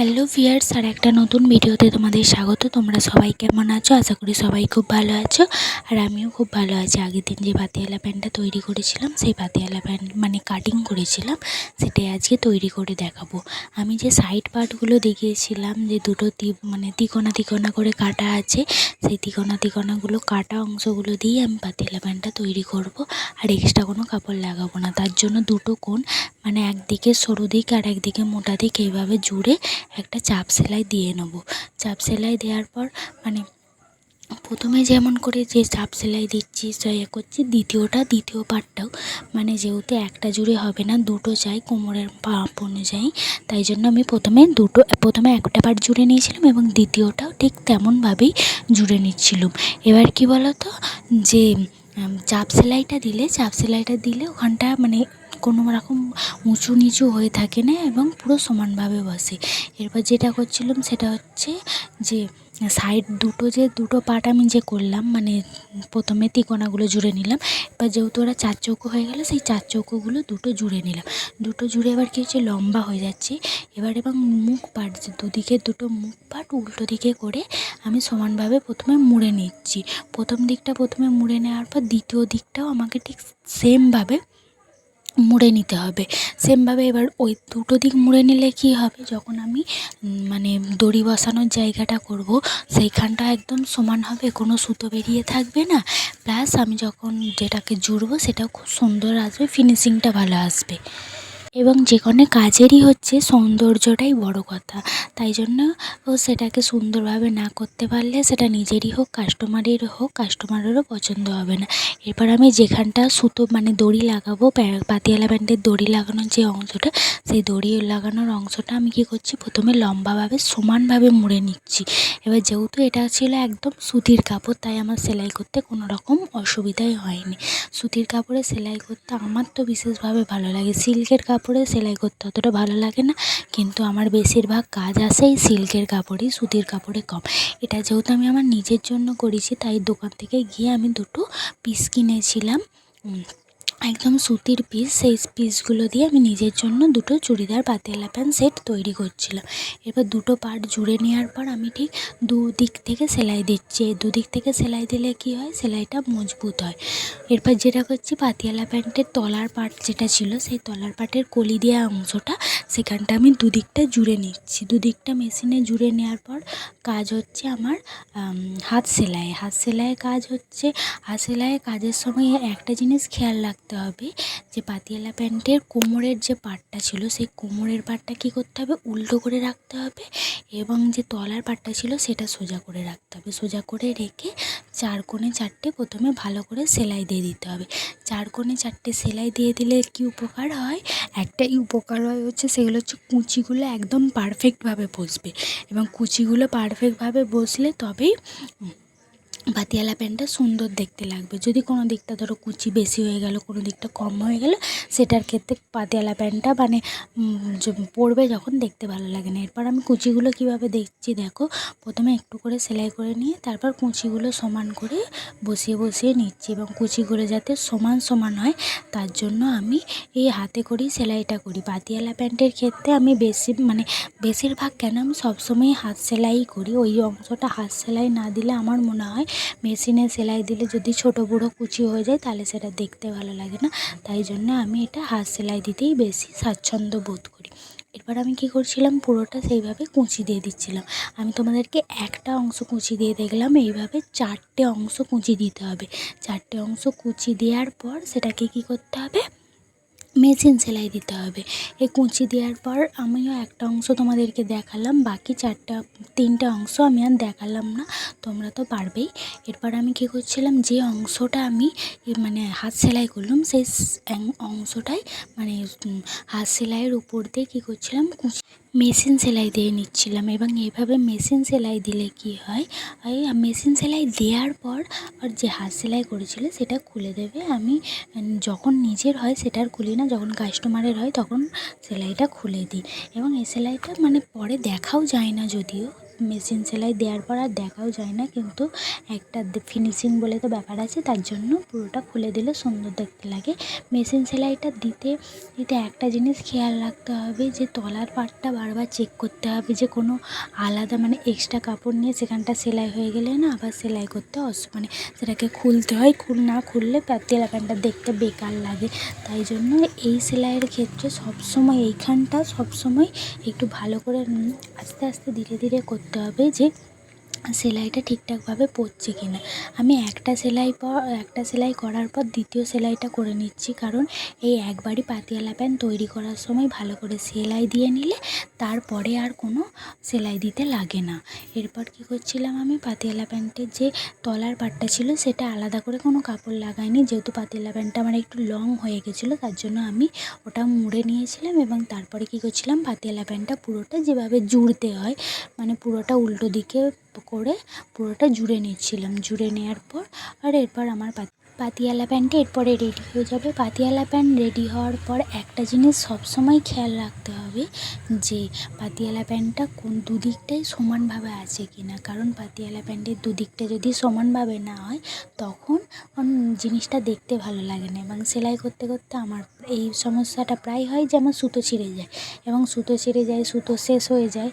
Hello viewers, আর একটা নতুন ভিডিওতে তোমাদের স্বাগত। তোমরা সবাই কেমন আছো? আশা করি সবাই খুব ভালো আছো। আর আমিও খুব ভালো আছি। আগের দিন যে পাতিয়ালা প্যান্টটা তৈরি করেছিলাম, সেই পাতিয়ালা প্যান্ট মানে কাটিং করেছিলাম, সেটাই আজকে তৈরি করে দেখাবো। আমি যে সাইড পার্টগুলো দেখিয়েছিলাম, যে দুটো তি মানে তিকোনা তিকোনা করে কাটা আছে, সেই তিকোনা তিকোনাগুলো কাটা অংশগুলো দিয়ে আমি পাতিয়ালা প্যান্টটা তৈরি করব। আর এক্সট্রা কোনো কাপড় লাগাবো না। তার জন্য দুটো কোণ মানে একদিকে সরু দিক আর একদিকে মোটা দিক এইভাবে জুড়ে একটা চাপ সেলাই দিয়ে নেব। চাপ সেলাই দেওয়ার পর মানে প্রথমে যেমন করে যে চাপ সেলাই দিচ্ছি ইয়ে করছি, দ্বিতীয়টা, দ্বিতীয় পার্টটাও মানে যেহেতু একটা জুড়ে হবে না, দুটো চাই, কোমরের পাপ অনুযায়ী। তাই জন্য আমি প্রথমে দুটো, প্রথমে একটা পার্ট জুড়ে নিয়েছিলাম এবং দ্বিতীয়টাও ঠিক তেমনভাবেই জুড়ে নিচ্ছিলাম। এবার কি বলো তো যে চাপ সেলাইটা দিলে, চাপ সেলাইটা দিলে ওখানটা মানে কোনো রকম উঁচু নিচু হয়ে থাকে না এবং পুরো সমানভাবে বসে। এরপর যেটা করছিলাম সেটা হচ্ছে যে সাইড দুটো যে, দুটো পাট আমি যে করলাম মানে প্রথমে তিকোনাগুলো জুড়ে নিলাম। এবার যেহেতু ওরা চার চৌকো হয়ে গেলো, সেই চার চৌকোগুলো দুটো জুড়ে নিলাম। দুটো জুড়ে এবার কী হচ্ছে, লম্বা হয়ে যাচ্ছে। এবার এবং মুখ পাট দুদিকে দুটো মুখ পাট উল্টো দিকে করে আমি সমানভাবে প্রথমে মুড়ে নিচ্ছি। প্রথম দিকটা প্রথমে মুড়ে নেওয়ার পর দ্বিতীয় দিকটাও আমাকে ঠিক সেমভাবে মুড়ে নিতে হবে। সেমভাবে এবার ওই দুটো দিক মুড়ে নিলে কি হবে? যখন আমি মানে দড়ি বসানোর জায়গাটা করব, সেইখানটা একদম সমান হবে, কোনো সুতো বেরিয়ে থাকবে না। প্লাস আমি যখন যেটাকে জুড়বো, সেটাও খুব সুন্দর আসবে ফিনিশিংটা ভালো আসবে। এবং যে কোনো কাজেরই হচ্ছে সৌন্দর্যটাই বড় কথা। তাই জন্য ও সেটাকে সুন্দরভাবে না করতে পারলে সেটা নিজেরই হোক কাস্টমারের হোক কাস্টমারেরও পছন্দ হবে না। এরপর আমি যেখানটা সুতো মানে দড়ি লাগাবো পাতিয়ালা প্যান্টের দড়ি লাগানোর যে অংশটা, সেই দড়ি লাগানোর অংশটা আমি কী করছি? প্রথমে লম্বাভাবে, সমানভাবে মুড়ে নিচ্ছি। এবার যেহেতু এটা ছিল একদম সুতির কাপড়, তাই আমার সেলাই করতে কোনো রকম অসুবিধাই হয়নি। সুতির কাপড়ে সেলাই করতে আমার তো বিশেষভাবে ভালো লাগে। সিল্কের কাপড়ে সেলাই করতে অতটা ভালো লাগে না। কিন্তু আমার বেশিরভাগ কাজ আসে এই সিল্কের কাপড়ই, সুতির কাপড়ে কম। এটা যেহেতু আমি আমার নিজের জন্য করেছি, তাই দোকান থেকে গিয়ে আমি দুটো পিস কিনেছিলাম। একদম সুতির পিস সেই পিসগুলো দিয়ে আমি নিজের জন্য দুটো চুড়িদার পাতিয়ালা প্যান্ট সেট তৈরি করছিলাম। এবার দুটো পার্ট জুড়ে নেওয়ার পর আমি ঠিক দুদিক থেকে সেলাই দিচ্ছি। দুদিক থেকে সেলাই দিলে কী হয়? সেলাইটা মজবুত হয়। এরপর যেটা করছি পাতিয়ালা প্যান্টের তলার পার্ট যেটা ছিল, সেই তলার পার্টের কলি দেওয়া অংশটা, সেখানটা আমি দুদিকটা জুড়ে নিচ্ছি। দুদিকটা মেশিনে জুড়ে নেওয়ার পর কাজ হচ্ছে আমার হাত সেলাই। হাত সেলাইয়ের কাজ হচ্ছে, হাত সেলাইয়ের কাজের সময় একটা জিনিস খেয়াল রাখতে হবে। যে পাতিয়ালা প্যান্টের কোমরের যে পার্টটা ছিল, সেই কোমরের পার্টটা কী করতে হবে? উল্টো করে রাখতে হবে এবং যে তলার পার্টটা ছিল, সেটা সোজা করে রাখতে হবে। সোজা করে রেখে চার কোণে চারটে প্রথমে ভালো করে সেলাই দিয়ে দিতে হবে। চার কোণে চারটে সেলাই দিয়ে দিলে কী উপকার হয়? একটাই উপকার হয় হচ্ছে, সেগুলো হচ্ছে কুচিগুলো একদম পারফেক্টভাবে বসবে। এবং কুচিগুলো পারফেক্টভাবে বসলে তবেই পাতিয়ালা প্যান্টটা সুন্দর দেখতে লাগবে। যদি কোনো দিকটা ধরো কুচি বেশি হয়ে গেল, কোনো দিকটা কম হয়ে গেল, সেটার ক্ষেত্রে পাতিয়ালা প্যান্টটা মানে পরবে যখন দেখতে ভালো লাগে না। এরপর আমি কুচিগুলো কীভাবে দেখছি দেখো। প্রথমে একটু করে সেলাই করে নিয়ে, তারপর কুচিগুলো সমান করে বসিয়ে বসিয়ে নিচ্ছি এবং কুচিগুলো যাতে সমান সমান হয়, তার জন্য আমি এই হাতে করেই সেলাইটা করি। পাতিয়ালা প্যান্টের ক্ষেত্রে আমি বেশি মানে বেশিরভাগ কেন আমি সবসময়ই হাত সেলাই করি। ওই অংশটা হাত সেলাই না দিলে আমার মনে হয় মেশিনে সেলাই দিলে যদি ছোটো বড়ো কুচি হয়ে যায়, তাহলে সেটা দেখতে ভালো লাগে না। তাই জন্য আমি এটা হাত সেলাই দিতেই বেশি স্বাচ্ছন্দ্য বোধ করি। এরপর আমি কী করছিলাম, পুরোটা সেইভাবে কুঁচি দিয়ে দিচ্ছিলাম। আমি তোমাদেরকে একটা অংশ কুঁচি দিয়ে দেখলাম, এইভাবে চারটে অংশ কুঁচি দিতে হবে। চারটে অংশ কুঁচি দেওয়ার পর সেটাকে কী করতে হবে মেশিন সেলাই দিতে হবে। এই কুঁচি দেওয়ার পর আমিও একটা অংশ তোমাদেরকে দেখালাম, বাকি চারটা, তিনটে অংশ আমি আর দেখালাম না, তোমরা তো পারবেই। এরপর আমি কী করছিলাম, যে অংশটা আমি মানে হাত সেলাই করলাম, সেই অংশটাই মানে হাত সেলাইয়ের উপর দিয়ে কী করছিলাম, কুঁচি মেশিন সেলাই দিয়ে নিচ্ছিলাম এবং এইভাবে মেশিন সেলাই দিলে কি হয়? মেশিন সেলাই দেওয়ার পর আর যে হাত সেলাই করেছিল সেটা খুলে দেবে। আমি যখন নিজের হয় সেটা আর খুলি না, যখন কাস্টমারের হয় তখন সেলাইটা খুলে দিই। এবং এই সেলাইটা মানে পরে দেখাও যায় না যদিও। মেশিন সেলাই দেওয়ার পর আর দেখাও যায় না, কিন্তু একটা ফিনিশিং বলে তো ব্যাপার আছে, তার জন্য পুরোটা খুলে দিলে সুন্দর দেখতে লাগে। মেশিন সেলাইটা দিতে দিতে একটা জিনিস খেয়াল রাখতে হবে যে তলার পাটটা বারবার চেক করতে হবে যে কোনো আলাদা মানে এক্সট্রা কাপড় নিয়ে সেখানটা সেলাই হয়ে গেলে না আবার সেলাই করতে অস মানে সেটাকে খুলতে হয়, খুল না খুললে প্যান্টটা দেখতে বেকার লাগে। তাই জন্য এই সেলাইয়ের ক্ষেত্রে সবসময় এইখানটা সবসময় একটু ভালো করে আস্তে আস্তে ধীরে ধীরে করতে হবে যে সেলাইটা ঠিকঠাকভাবে পড়ছে কি না আমি একটা সেলাই পর, একটা সেলাই করার পর দ্বিতীয় সেলাইটা করে নিচ্ছি। কারণ এই একবারই পাতিয়ালা প্যান্ট তৈরি করার সময় ভালো করে সেলাই দিয়ে নিলে তারপরে আর কোনো সেলাই দিতে লাগে না। এরপর কী করছিলাম আমি? পাতিয়ালা প্যান্টের যে তলার পাটটা ছিল সেটা আলাদা করে কোনো কাপড় লাগাইনি। যেহেতু পাতিয়ালা প্যান্টটা আমার একটু লং হয়ে গেছিল, তার জন্য আমি ওটা মুড়ে নিয়েছিলাম এবং তারপরে কী করছিলাম? পাতিয়ালা প্যান্টটা পুরোটা যেভাবে জুড়তে হয় মানে পুরোটা উল্টো দিকে করে পুরোটা জুড়ে নিচ্ছিলাম। জুড়ে নেওয়ার পর আর এরপর আমার পাত- পাতিয়ালা প্যান্টটা এরপরে রেডি হয়ে যাবে। পাতিয়ালা প্যান্ট রেডি হওয়ার পর একটা জিনিস সবসময় খেয়াল রাখতে হবে যে পাতিয়ালা প্যান্টটা কোন দুদিকটাই সমানভাবে আছে কি না কারণ পাতিয়ালা প্যান্টের দুদিকটা যদি সমানভাবে না হয়, তখন জিনিসটা দেখতে ভালো লাগে না এবং সেলাই করতে করতে আমার এই সমস্যাটা প্রায় হয় যে আমার সুতো ছিঁড়ে যায় এবং সুতো ছিঁড়ে যায়, সুতো শেষ হয়ে যায়।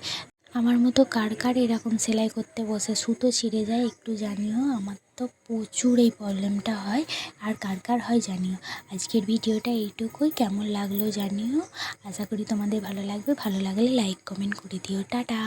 আমার মতো কার কার এরকম সেলাই করতে বসে? সুতো ছিঁড়ে যায়, একটু জানিও। আমার তো প্রচুর এই প্রবলেমটা হয়। আর কার কার হয় জানিও। আজকের ভিডিওটা এইটুকুই। কেমন লাগল জানিও। আশা করি তোমাদের ভালো লাগবে। ভালো লাগলে লাইক, কমেন্ট করে দিও। টাটা!